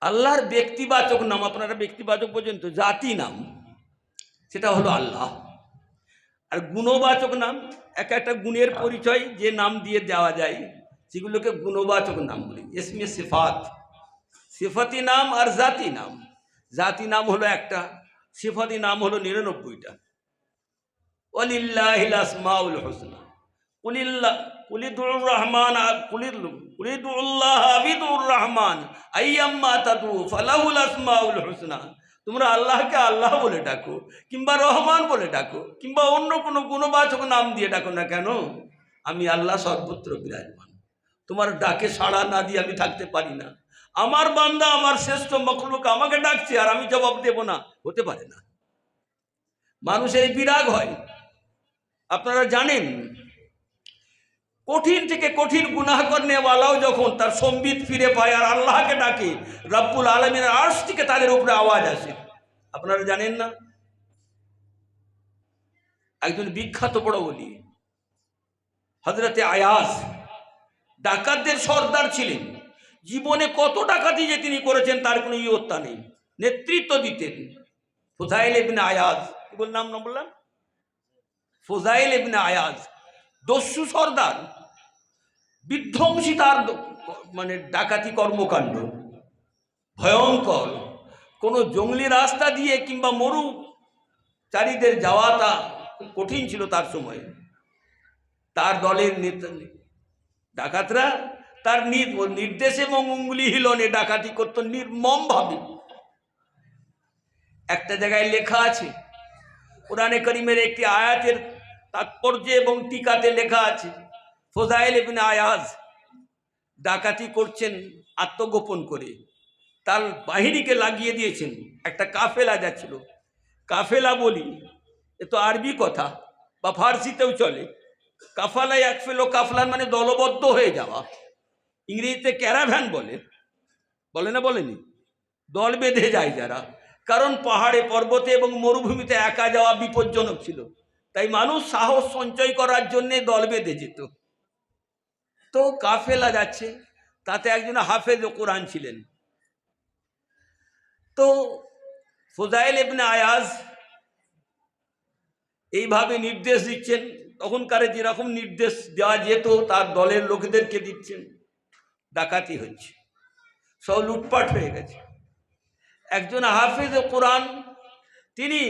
আল্লাহর ব্যক্তিবাচক নাম, আপনারা ব্যক্তিবাচক পর্যন্ত জাতি নাম, সেটা হলো আল্লাহ। আর গুণবাচক নাম, এক একটা গুণের পরিচয় যে নাম দিয়ে দেওয়া যায়, সেগুলোকে গুণবাচক নাম বলি। এসমে সিফাত। সিফাতি নাম আর জাতি নাম। জাতি নাম হলো একটা, সিফাতি নাম হলো নিরানব্বইটা। আসমাউল হোসনা। রহমান তোমরা আল্লাহকে আল্লাহ বলে ডাকো, কিংবা রহমান বলে ডাকো, কিংবা অন্য কোনো গুণবাচক নাম দিয়ে ডাকো না কেন? আমি আল্লাহ সর্বত্র বিরাজমান। তোমার ডাকে সাড়া না দিয়ে আমি থাকতে পারি না। আমার বান্দা, আমার শ্রেষ্ঠ মখলুক আমাকে ডাকছে আর আমি জবাব দেব না। হতে পারে না। মানুষের বিরাগ হয়। আপনারা জানেন কঠিন থেকে কঠিন গুনাহ করনেওয়ালাও যখন তার সম্বিত ফিরে পায় আর আল্লাহকে ডাকে, রব্বুল আলমিনের আর্শ থেকে তাদের উপরে আওয়াজ আসে। আপনারা জানেন না? একজন বিখ্যাত বড় বলি হজরতে আয়াস ডাকাতদের সর্দার ছিলেন। জীবনে কত ডাকাতি যে তিনি করেছেন, তার কোনো ইয়ত্তা নেই। নেতৃত্ব দিতেন। ফুজাইল ইবনে আয়াজ, কি বললাম না বললাম? ফুজাইল ইবনে আয়াজ, দস্যু সর্দার। বিধ্বংসী তার মানে ডাকাতি কর্মকাণ্ড, ভয়ঙ্কর। কোনো জঙ্গলি রাস্তা দিয়ে কিংবা মরু চারিদের যাওয়াটা খুব কঠিন ছিল তার সময়ে। তার দলের নেতা, ডাকাতরা তার নির্দেশ এবং উঙ্গুলি হিলনে ডাকাতি করতো নির্মমভাবে। একটা জায়গায় লেখা আছে, কোরআনে করিমের একটি আয়াতের তাৎপর্য এবং টিকাতে লেখা আছে ফোজাইল ইবনে আয়াজ ডাকাতি করছেন, আত্মগোপন করে। তার বাহিনীকে লাগিয়ে দিয়েছেন। একটা কাফেলা যাচ্ছিল। কাফেলা বলি, এ তো আরবি কথা, বা ফার্সিতেও চলে। কাফালায় এক ফেলো কাফলার মানে দলবদ্ধ হয়ে যাওয়া। ইংরেজিতে ক্যারাভ্যান বলে। বলে না, বলেনি? দল বেঁধে যায় যারা। কারণ পাহাড়ে, পর্বতে এবং মরুভূমিতে একা যাওয়া বিপজ্জনক ছিল। তাই মানুষ সাহস সঞ্চয় করার জন্যে দল বেঁধে যেত। তো কাফেলা যাচ্ছে, তাতে একজন হাফেজ ও কোরআন ছিলেন। তো ফোজাইল ইবনে আয়াজ এইভাবে নির্দেশ দিচ্ছেন, তখনকার যেরকম নির্দেশ দেওয়া যেত, তার দলের লোকদেরকে দিচ্ছেন, ডাকাতি হচ্ছে, সব লুটপাট হয়ে গেছে। একজন হাফেজ কোরআন, তিনি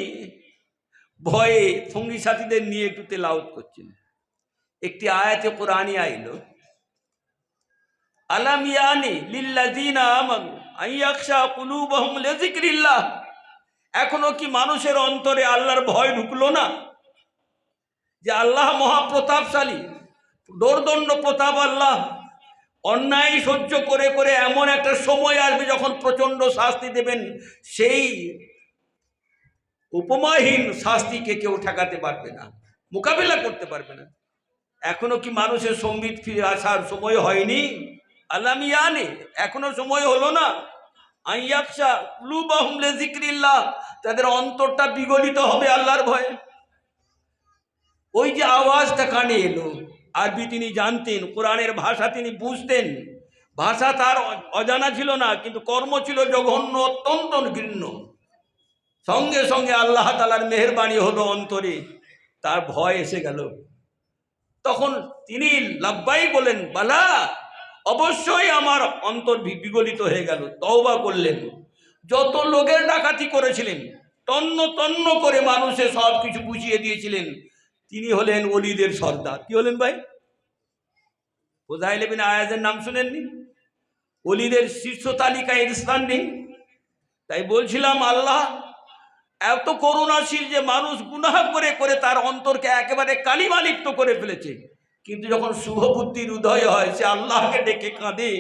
ভয়ে সঙ্গী সাথীদের নিয়ে একটু তেলাওত করছেন। একটি আয়াতে কোরআনই আইলো। আলাম ইয়ানি লিল্লাযিনা আমানু আইয়াখশা কুলুবহুম লিযিকরিল্লাহ। এখনও কি মানুষের অন্তরে আল্লাহর ভয় ঢুকলো না? যে আল্লাহ মহাপ্রতাপশালী, দোর্দণ্ড প্রতাপ আল্লাহ, অন্যায় সহ্য করে করে এমন একটা সময় আসবে যখন প্রচণ্ড শাস্তি দেবেন, সেই উপমাহীন শাস্তিকে কেউ ঠেকাতে পারবে না, মোকাবিলা করতে পারবে না। এখনও কি মানুষের সম্বিত ফিরে আসার সময় হয়নি? আল্লামি আনে এখনও সময় হলো না। আইয়াকশা লুবাহুমলে জিক্রিল্লাহ তাদের অন্তরটা বিগলিত হবে আল্লাহর ভয়ে। ওই যে আওয়াজটা কানে এলো, আরবি তিনি জানতেন, কোরআনের ভাষা তিনি বুঝতেন। ভাষা তার অজানা ছিল না, কিন্তু কর্ম ছিল জঘন্য, অত্যন্ত ঘৃণ্য সঙ্গে সঙ্গে আল্লাহ তালার মেহরবানি হলো অন্তরে, তার ভয় এসে গেল। তখন তিনি লাব্বাই বলেন, বালা অবশ্যই আমার অন্তর বিগলিত হয়ে গেল, তওবা করলেন। যত লোকের ডাকাতি করেছিলেন, তন্ন তন্ন করে মানুষে সব কিছু বুঝিয়ে দিয়েছিলেন। তিনি হলেন অলিদের সর্দার। কি হলেন ভাই? ফোজাইল বিন আয়াজের নাম শুনেননি? অলিদের শীর্ষ তালিকায় স্থান নেই? তাই বলছিলাম, আল্লাহ, এত করুণাশীল যে মানুষ গুনাহ করে করে তার অন্তরকে একেবারে কালিমালিপ্ত করে ফেলেছে। কিন্তু যখন শুভ বুদ্ধির উদয় হয়, সে আল্লাহকে ডেকে কাঁদে।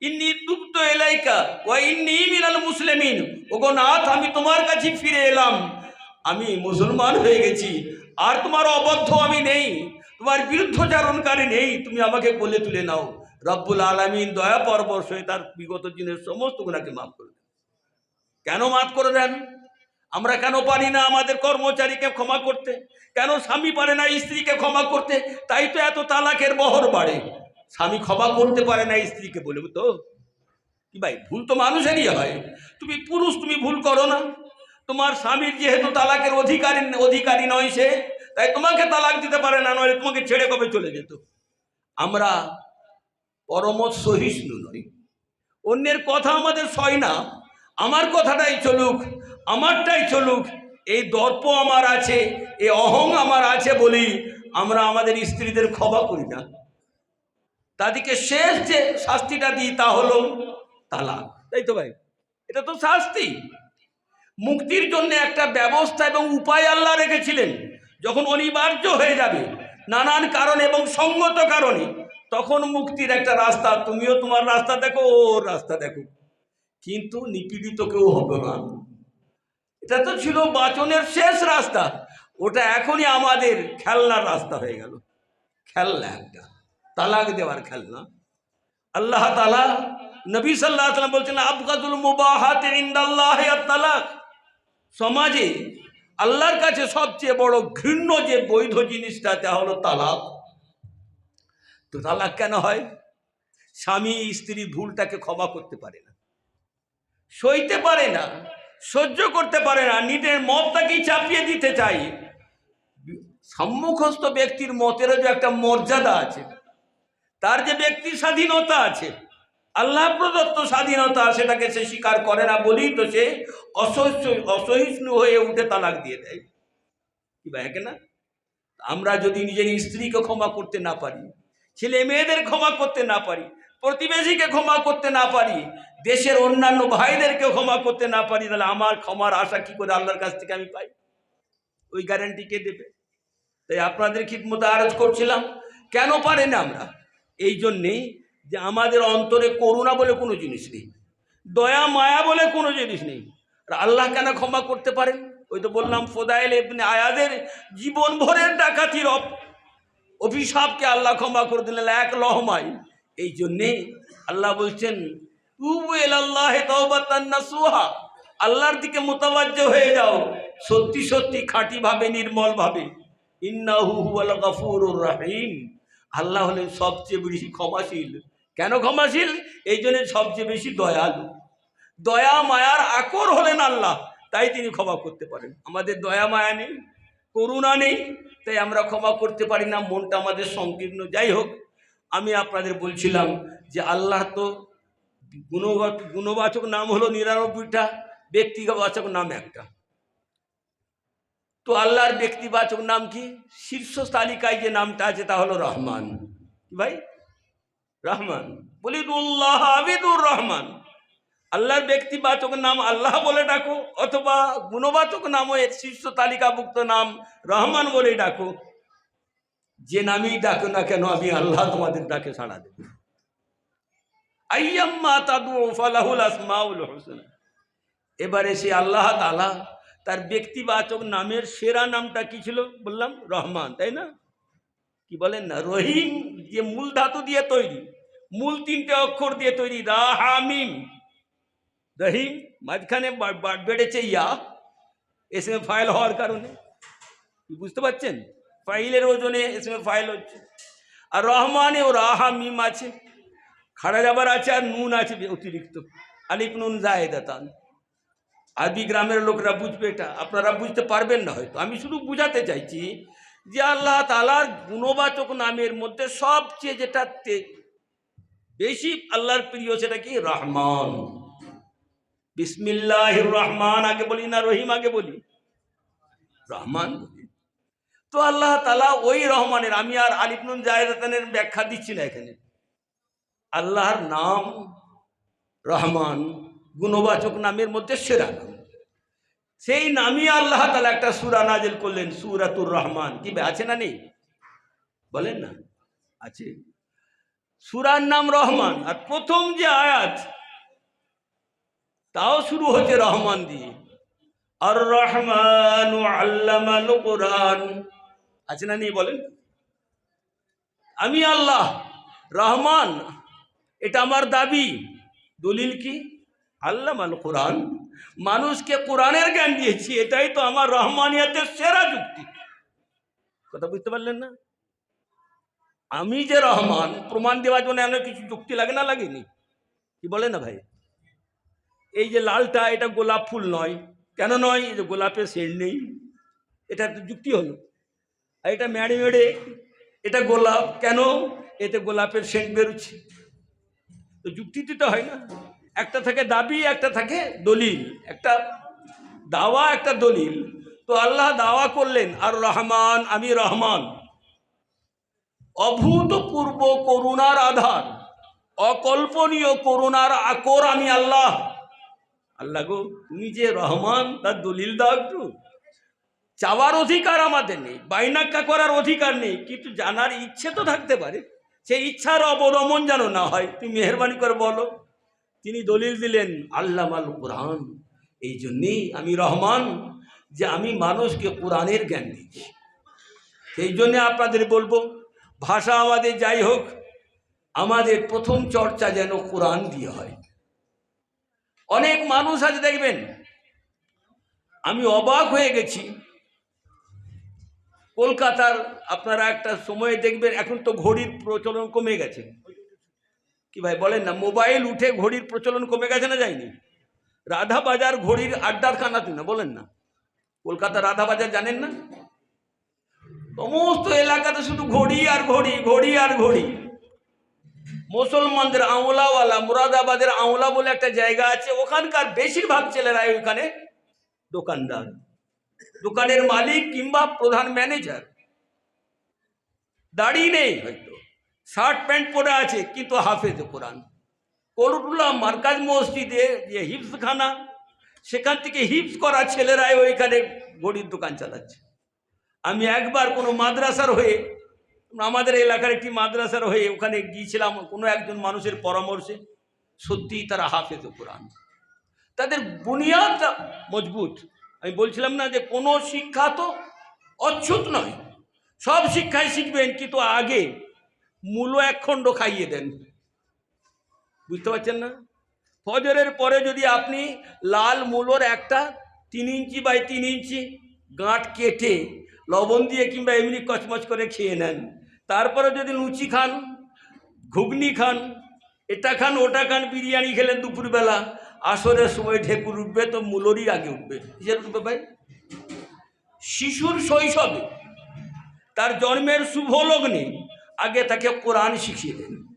ইন্নি দুপ্ত এলাইকা ও ইন্নি মিনাল মুসলিমিন। ওগো নাথ, আমি তোমার কাছে ফিরে এলাম। আমি মুসলমান হয়ে গেছি, আর তোমার অবদ্ধ আমি নেই। তোমার বিরুদ্ধচারণকারী নেই। তুমি আমাকে কোলে তুলে নাও। রব্বুল আলমিন দয়া পরবশ হয়ে তার বিগত দিনের সমস্ত গুণাকে মাফ করে দেন। কেন মাফ করে দেন? আমরা কেন পারি না আমাদের কর্মচারীকে ক্ষমা করতে? কেন স্বামী পারে না স্ত্রীকে ক্ষমা করতে? তাই তো এত তালাকের বহর বাড়ে। স্বামী ক্ষমা করতে পারে না স্ত্রীকে বলে তো কি ভাই, ভুল তো মানুষেরই হয়। তুমি পুরুষ, তুমি ভুল করো না। তোমার স্বামীর যেহেতু তালাকের অধিকারী অধিকারী নয় সে, তাই তোমাকে তালাক দিতে পারে না নয় তোমাকে ছেড়ে কবে চলে যেত? আমরা পরমত সহিষ্ণু নই। অন্যের কথা আমাদের সয় না। আমার কথাটাই চলুক, আমারটাই চলুক। এই দর্প আমার আছে, এই অহং আমার আছে বলি আমরা আমাদের স্ত্রীদের ক্ষমা করি না। তাদেরকে শেষ যে শাস্তিটা দিই তা হলো তালাক। তাই তো ভাই? এটা তো শাস্তি। মুক্তির জন্য একটা ব্যবস্থা এবং উপায় আল্লাহ রেখেছিলেন। যখন অনিবার্য হয়ে যাবে, নানান কারণ এবং সঙ্গত কারণে, তখন মুক্তির একটা রাস্তা, তুমিও তোমার রাস্তা দেখো, ওর রাস্তা দেখো। কিন্তু নিপীড়িত কেউ হবে না। এটা তো ছিল বাচনের শেষ রাস্তা। ওটা এখনই আমাদের খেলনার রাস্তা হয়ে গেল। খেলনা একটা। তালাক দেওয়ার খেলনা। আল্লাহ তালা নবী সাল্লাহ সাল্লাম বলছেন, আবগাদুল মুবাহাত ইন্দাল্লাহ তালাক সমাজে আল্লাহর কাছে সবচেয়ে বড় ঘৃণ্য যে বৈধ জিনিসটা, তা হলো তালাক। তো তালাক কেন হয়? স্বামী স্ত্রী ভুলটাকে ক্ষমা করতে পারে না। সইতে পারে না। সহ্য করতে পারে না, নিজের মতটাকেই চাপিয়ে দিতে চাই। সম্মুখস্থ ব্যক্তির মতেরও যে একটা মর্যাদা আছে, তার যে ব্যক্তি স্বাধীনতা আছে, আল্লাহ প্রদত্ত স্বাধীনতা সেটাকে সে স্বীকার করে না বলেই তো সে অসহ্য অসহিষ্ণু হয়ে উঠে তালাক দিয়ে দেয়। কি ভাই না? আমরা যদি নিজের স্ত্রীকে ক্ষমা করতে না পারি, ছেলে মেয়েদের ক্ষমা করতে না পারি প্রতিবেশীকে ক্ষমা করতে না পারি, দেশের অন্যান্য ভাইদেরকে ক্ষমা করতে না পারি, তাহলে আমার ক্ষমার আশা কি করে আল্লাহর কাছ থেকে আমি পাই? ওই গ্যারান্টি কে দেবে? তাই আপনাদের খিদমতো আরজ করছিলাম, কেন পারে না আমরা? এই জন্যেই যে আমাদের অন্তরে করুণা বলে কোনো জিনিস নেই, দয়া, মায়া বলে কোনো জিনিস নেই। আর আল্লাহ কেন ক্ষমা করতে পারেন? ওই তো বললাম, ফোদাইল ইবনে আয়াদের জীবন ভরের ডাকাতির অভিশাপকে আল্লাহ ক্ষমা করে দিলেন এক লহমায় এই জন্যে আল্লাহ বলছেন আল্লাহর দিকে মোতাবাজ্য হয়ে যাও। সত্যি সত্যি খাঁটি ভাবে নির্মল ভাবে ইন্নাহু হুয়াল গাফুরুর রাহিম। আল্লাহ হলেন সবচেয়ে বেশি ক্ষমাশীল। কেন ক্ষমাশীল? এই জন্য সবচেয়ে বেশি দয়ালু। দয়া, মায়ার আকর হলেন আল্লাহ, তাই তিনি ক্ষমা করতে পারেন। আমাদের দয়া, মায়া নেই, করুণা নেই, তাই আমরা ক্ষমা করতে পারি না। মনটা আমাদের সংকীর্ণ। যাই হোক আমি আপনাদের বলছিলাম যে আল্লাহ তো গুণগত গুণবাচক নাম হলো নিরানব্বইটা, ব্যক্তিবাচক নাম একটা। তো আল্লাহর ব্যক্তিবাচক নাম কি? শীর্ষ তালিকায় যে নামটা আছে তা হলো রহমান। ভাই? রহমান। বলিদুল্লাহ আবিদুর রহমান। আল্লাহর ব্যক্তিবাচক নাম আল্লাহ বলে ডাকো, অথবা গুণবাচক নামও এর শীর্ষ তালিকাভুক্ত নাম রহমান বলে ডাকো। যে নামই ডাকো না কেন, আমি আল্লাহ তোমাদের ডাকে সাড়া দেব। এবারে সে আল্লাহ তালা তার ব্যক্তিবাচক নামের সেরা নামটা কি ছিল বললাম? রহমান, তাই না? কি বলেন না? রহিম, যে মূল ধাতু দিয়ে তৈরি, মূল তিনটে অক্ষর দিয়ে তৈরি রাহামিম রহিম, মাঝখানে বেড়েছে ইয়া এসমে ফাইল হওয়ার কারণে। বুঝতে পারছেন? ফাইলের ওজনে এসমে ফাইল হচ্ছে। আর রহমানে ও রাহা মিম আছে খাড়া যাবার আছে আর নুন আছে অতিরিক্ত। আলিফ নুন জায়দাতান আরবি গ্রামের লোকরা বুঝবে এটা। আপনারা বুঝতে পারবেন না হয়তো। আমি শুধু বুঝাতে চাইছি যে আল্লাহ তালার গুণবাচক নামের মধ্যে সবচেয়ে যেটা বেশি আল্লাহর প্রিয় সেটা কি? রহমান। বিসমিল্লাহ রহমান আগে বলি না রহিম আগে বলি? রহমান। তো আল্লাহ তালা ওই রহমানের, আমি আর আলিফনুন জায়দাতানের ব্যাখ্যা দিচ্ছি না এখানে। আল্লাহর নাম রহমান, গুণবাচক নামের মধ্যে সেরা নাম। সেই নামই আল্লাহ তালা একটা সুরা নাজিল করলেন, সুরাতুর রহমান। কি আছে না নেই? বলেন না। আছে। সুরার নাম রহমান। আর প্রথম যে আয়াত, তাও শুরু হচ্ছে রহমান দিয়ে। আর রহমান আল্লামাল কোরআন। আছে না নেই বলেন। আমি আল্লাহ, রহমান, এটা আমার দাবি। দলিল কি? আল্লাহ মাল কোরআন। মানুষকে কোরআনের জ্ঞান দিয়েছি, এটাই তো আমার রহমানিয়াতের সেরা যুক্তি। কথা বুঝতে পারলেন না? আমি যে রহমান, প্রমাণ দেওয়ার জন্য এমন কিছু যুক্তি লাগে না লাগেনি? কি বলে না ভাই? এই যে লালটা, এটা গোলাপ ফুল নয়। কেন নয়? এই যে গোলাপের সেন্ট নেই। এটা তো যুক্তি হলো। আর এটা মেড়ে মেড়ে এটা গোলাপ, কেন? এতে গোলাপের সেন্ট বেরোচ্ছে। তো যুক্তিতে তো হয় না। একটা থাকে দাবি, একটা থাকে দলিল। একটা দাওয়া, একটা দলিল। তো আল্লাহ দাওয়া করলেন, আর রহমান আমি রহমান। অভূতপূর্ব করুণার আধার, অকল্পনীয় করুণার আকর আমি আল্লাহ। আল্লাহ গো, তুমি যে রহমান, তার দলিল দাও একটু। চাওয়ার অধিকার আমাদের নেই, বাইনাক্কা করার অধিকার নেই, কিন্তু জানার ইচ্ছে তো থাকতে পারে। সেই ইচ্ছার অবদমন যেন না হয়, তুমি মেহরবানি করে বলো। তিনি দলিল দিলেন আল্লাহ আল কোরআন, এই জন্যেই আমি রহমান যে আমি মানুষকে কোরআনের জ্ঞান দিচ্ছি সেই জন্যে আপনাদের বলব, ভাষা আমাদের যাই হোক, আমাদের প্রথম চর্চা যেন কোরআন দিয়ে হয়। অনেক মানুষ আছে দেখবেন, আমি অবাক হয়ে গেছি কলকাতার আপনারা একটা সময়ে দেখবেন, এখন তো ঘড়ির প্রচলন কমে গেছে। কি ভাই বলেন না, মোবাইল উঠে ঘড়ির প্রচলন কমে গেছে না যায়নি? রাধা বাজার ঘড়ির আড্ডার খানাতে না, বলেন না। কলকাতা রাধা বাজার জানেন না? সমস্ত এলাকাতে শুধু ঘড়ি আর ঘড়ি ঘড়ি আর ঘড়ি। মুসলমানদের আওলাওয়ালা মুরাদাবাদের আওলা বলে একটা জায়গা আছে, ওখানকার বেশিরভাগ ছেলেরাই ওখানে দোকানদার। দোকানের মালিক কিংবা প্রধান ম্যানেজার দাড়ি নেই হয়তো। শার্ট প্যান্ট পরে আছে, কিন্তু হাফেজ কোরআন। কলটুলা মার্কাজ মসজিদে যে হিপসখানা সেখান থেকে হিপস করা ছেলেরাই ওইখানে ঘড়ির দোকান চালাচ্ছে। আমি একবার কোনো মাদ্রাসার হয়ে, আমাদের এলাকার একটি মাদ্রাসার হয়ে ওখানে গিয়েছিলাম, কোনো একজন মানুষের পরামর্শে। সত্যিই তারা হাফেজ কোরআন। তাদের বুনিয়াদটা মজবুত। আমি বলছিলাম না যে কোনো শিক্ষা তো অচ্ছুত নয়। সব শিক্ষায় শিখবেন, কিন্তু আগে মূল একখণ্ড খাইয়ে দেন। বুঝতে পারছেন না? ফজরের পরে যদি আপনি লাল মূলোর একটা তিন ইঞ্চি বাই তিন ইঞ্চি গাঁট কেটে লবণ দিয়ে কিংবা এমনি কচমচ করে খেয়ে নেন। তারপরে যদি লুচি খান, ঘুগনি খান, এটা খান, ওটা খান, বিরিয়ানি খেলেন দুপুরবেলা আসরের সময় ঢেকুর উঠবে তো মূলরই আগে উঠবে। কিসের ভাই? শিশুর শৈশবে। তার জন্মের শুভ লগ্নে আগে তাকে কোরআন শিখিয়ে দেন।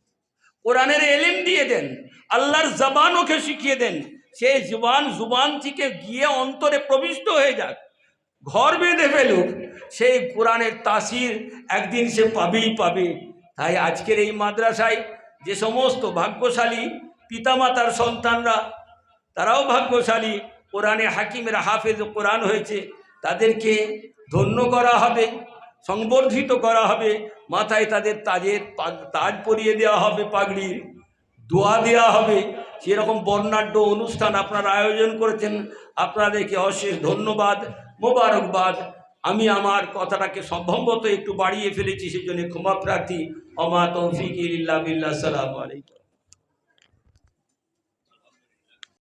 কোরআনের এলেম দিয়ে দেন। আল্লাহর জবান ওকে শিখিয়ে দেন। সেই জবান জুবান থেকে গিয়ে অন্তরে প্রবিষ্ট হয়ে যাক। ঘর বেঁধে ফেলুক। সেই কোরআনের তাসির একদিন সে পাবেই পাবে। তাই আজকের এই মাদ্রাসায় যে সমস্ত ভাগ্যশালী পিতামাতার সন্তানরা তারাও ভাগ্যশালী। কোরআনে হাকিমের হাফেজ কোরআন হয়েছে। তাদেরকে ধন্য করা হবে, সংবর্ধিত করা হবে, মাথায় তাদের তাজের তাজ পরিয়ে দেওয়া হবে, পাগড়ির দোয়া দেওয়া হবে। সেরকম বর্ণাঢ্য অনুষ্ঠান আপনারা আয়োজন করেছেন, আপনাদেরকে অশেষ ধন্যবাদ, মোবারকবাদ। আমি আমার কথাটাকে সম্ভবত একটু বাড়িয়ে ফেলেছি সেই জন্য ক্ষমা প্রার্থী। অমা তৌফিক ইল্লা বিল্লাহ। সালাম আলাইকুম।